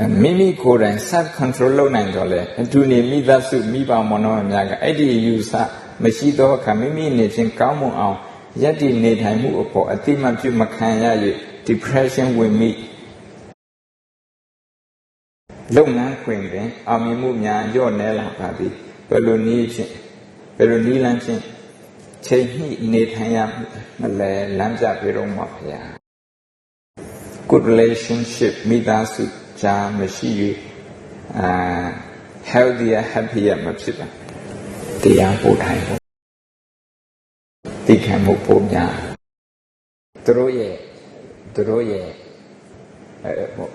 အဲမိမိကိုယ်တိုင် self control လုပ်နိုင်တော့လေအတူနေမိသားစုမိဘမောင်နှမများကအဲ့ဒီယူဆမရှိသောအခါမိမိနေချင်းကောင်းမွန်အောင်ယက်တည်နေထိုင်မှုအပေါ်အတိမပြုမခံရ၍ depression ဝင်မိလုပ်ငန်းခွင်တွင်အောင်မြင်မှုများညော့နေလာပါသည်ဘယ်လိုနည်းဖြင့်ဘယ်လိုနည်းလမ်းဖြင့်ချိန်ညှိနေထိုင်ရမလဲလမ်းပြပြတော့မှာဗျာ good relationship မိသားစု ကြားမရှိ၍အာ healthier happier မဖြစ်ပါတရားပို့ထိုင်ဖို့သိခံမှုပုံများသူတို့ရဲ့သူတို့ရဲ့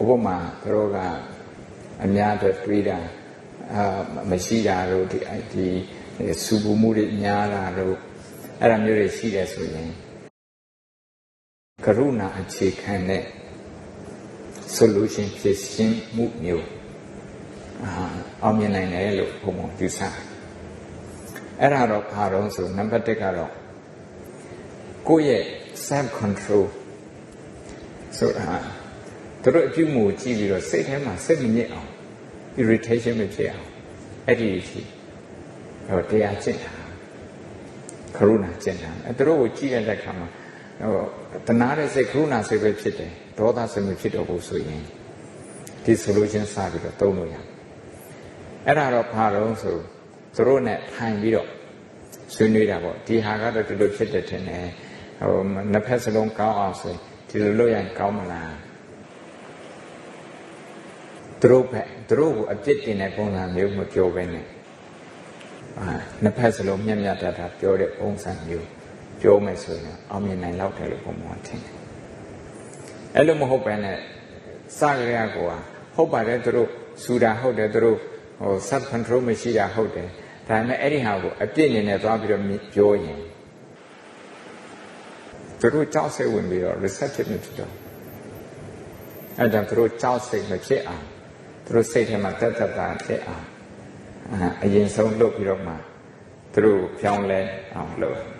ဥပမာသူတို့ကအများအတွက်တွေးတာအာမရှိတာတို့ဒီဒီစူပူမှုတွေများတာတို့အဲ့ဒါမျိုးတွေရှိတယ်ဆိုရင်ကရုဏာအခြေခံတဲ့ solution ဖြစ်ရှင်းမှုမျိုးအာအောင်မြင်နိုင်တယ်လို့ဘုံဘုံယူဆအဲ့ဒါတော့ဘာတော့ဆိုနံပါတ်1ကတော့ကိုယ့်ရဲ့ self control ဆိုတာသူတို့အပြုမှုကြည့်ပြီးတော့စိတ်ထဲမှာစိတ်မညစ်အောင် irritation မဖြစ်အောင်အဲ့ဒီရှိဟောတရားကျင့်တာကရုဏာကျင့်တာအဲသူတို့ကိုကြည့်ရတဲ့အခါမှာ ဟိုတနာတဲ့စိတ်ကရုဏာစိတ်ပဲဖြစ်တယ်ဒေါသစိတ်မဖြစ်တော့ဘူးဆိုရင်ဒီ solution စပြီးတော့သုံးလို့ရတယ်အဲ့ဒါတော့ဘာတော့ဆိုသူတို့ ਨੇ ထိုင်ပြီးတော့ဆွေးနွေးတာပေါ့ဒီဟာကတော့ဒီလိုဖြစ်တယ်ထင်တယ်ဟိုနှစ်ဖက်စလုံးကောင်းအောင်ဆိုဒီလိုလုပ်ရင်ကောင်းမလားသူတို့ပဲသူတို့ကိုအပြစ်တင်တဲ့ပုံစံမျိုးမပြောဘဲနဲ့အာနှစ်ဖက်စလုံးမျက်မျက်တတပြောတဲ့ပုံစံမျိုး ပြောမယ်ဆိုရင်အောင်မြင်နိုင်လောက်တယ်လို့ပုံမှန်ထင်တယ်အဲ့လိုမဟုတ်ပဲနဲ့စကြရကောဟုတ်ပါတယ်သူတို့စူတာဟုတ်တယ်သူတို့ဟို self control မရှိတာဟုတ်တယ်ဒါပေမဲ့အဲ့ဒီဟာကိုအပြစ်အနေနဲ့သွားပြီးတော့ပြောရင်သူတို့ကြောက်စိတ်ဝင်ပြီးတော့ receptive မဖြစ်တော့အဲ့ဒါသူတို့ကြောက်စိတ်မဖြစ်အောင်သူတို့စိတ်ထဲမှာတက်တက်တာဖြစ်အောင်အရင်ဆုံးလုပ်ပြီးတော့မှသူတို့ပြောင်းလဲအောင်လုပ်